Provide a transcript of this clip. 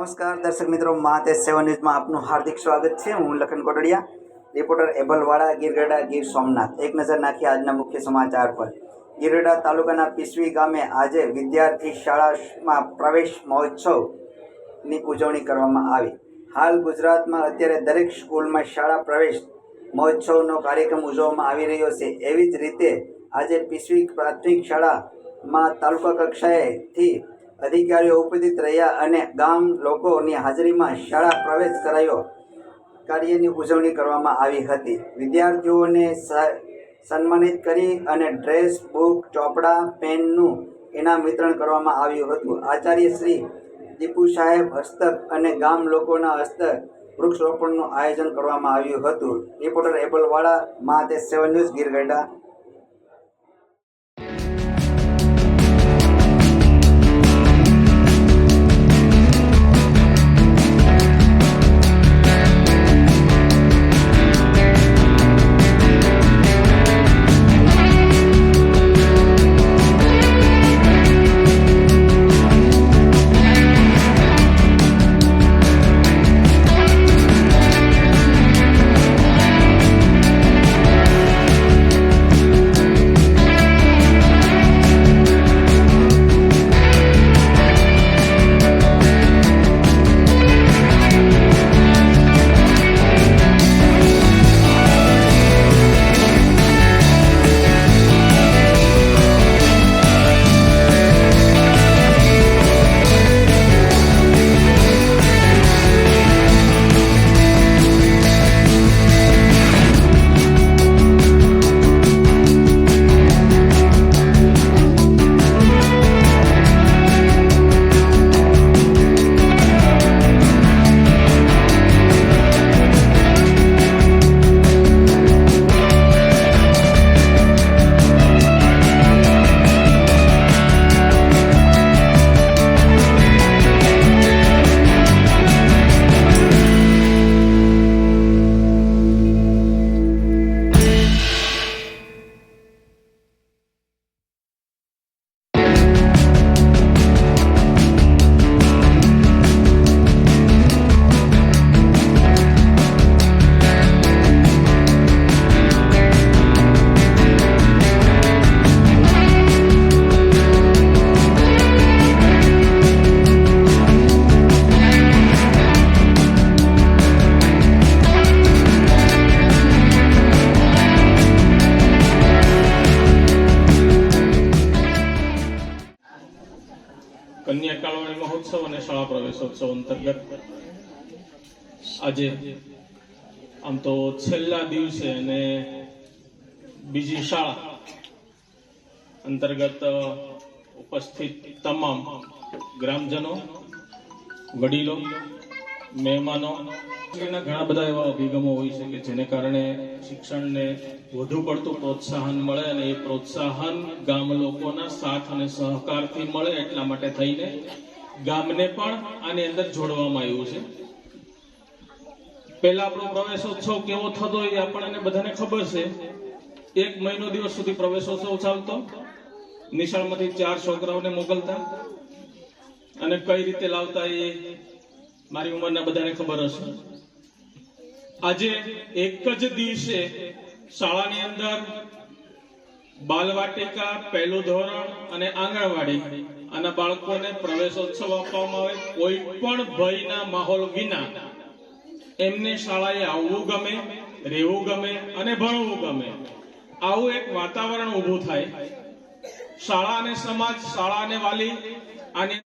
નમસ્કાર, દર્શક મિત્રો મહાતેજ સેવન ન્યૂઝમાં આપનું હાર્દિક સ્વાગત છે. હું લખન કોટડિયા, રિપોર્ટર એબલવાડા ગીરગઢા ગીર સોમનાથ. એક નજર નાખીએ આજના મુખ્ય સમાચાર પર. ગીરગઢા તાલુકાના પીસવી ગામે આજે વિદ્યાર્થી શાળામાં પ્રવેશ મહોત્સવની ઉજવણી કરવામાં આવી. હાલ ગુજરાતમાં અત્યારે દરેક સ્કૂલમાં શાળા પ્રવેશ મહોત્સવનો કાર્યક્રમ ઉજવવામાં આવી રહ્યો છે. એવી જ રીતે આજે પીસવી પ્રાથમિક શાળામાં તાલુકા કક્ષાએથી અધિકારીઓ ઉપસ્થિત રહ્યા અને ગામ લોકોની હાજરીમાં શાળા પ્રવેશ કરાયો. કાર્યની ઉજવણી કરવામાં આવી હતી. વિદ્યાર્થીઓને સન્માનિત કરી અને ડ્રેસ, બુક, ચોપડા, પેનનું ઇનામ વિતરણ કરવામાં આવ્યું હતું. આચાર્ય શ્રી દીપુ સાહેબ હસ્તક અને ગામ લોકોના હસ્તક વૃક્ષરોપણનું આયોજન કરવામાં આવ્યું હતું. રિપોર્ટર એબલવાળા તે સેવન ન્યૂઝ ગીરગઢડા કાળવાણી અને શાળા પ્રવેશોત્સવ અંતર્ગત આજે આમ તો છેલ્લા દિવસે અને બીજી શાળા અંતર્ગત ઉપસ્થિત તમામ ગ્રામજનો, વડીલો, મહેમાનો, એના ઘણા બધા એવા અભિગમો હોય છે કે જેને કારણે શિક્ષણને વધુ પડતું પ્રોત્સાહન મળે અને એ પ્રોત્સાહન ગામ લોકોના સાથ અને સહકારથી મળે એટલા માટે થઈને ગામને પણ આની અંદર જોડવામાં આવ્યું છે. પહેલા આપણો પ્રવેશોત્સવ કેવો થતો એ આપણને બધાને ખબર છે. એક મહિનો દિવસ સુધી પ્રવેશોત્સવ ચાલતો. નિશાળમાંથી ચાર છોકરાઓને મોકલતા. અને કઈ રીતે લાવતા એ મારી ઉંમરના બધાને ખબર હશે. આજે એક જ દિવસે શાળાની અંદર બાલવાટિકા પહેલું ધોરણ અને આંગણવાડી. અને બાળકોને પ્રવેશોત્સવ આપવામાં આવે, કોઈ પણ ભયના માહોલ વિના. એમને શાળાએ આવવું ગમે, રહેવું ગમે અને ભણવું ગમે. આવું એક વાતાવરણ ઊભું થાય. શાળા અને સમાજ શાળા અને વાલી આની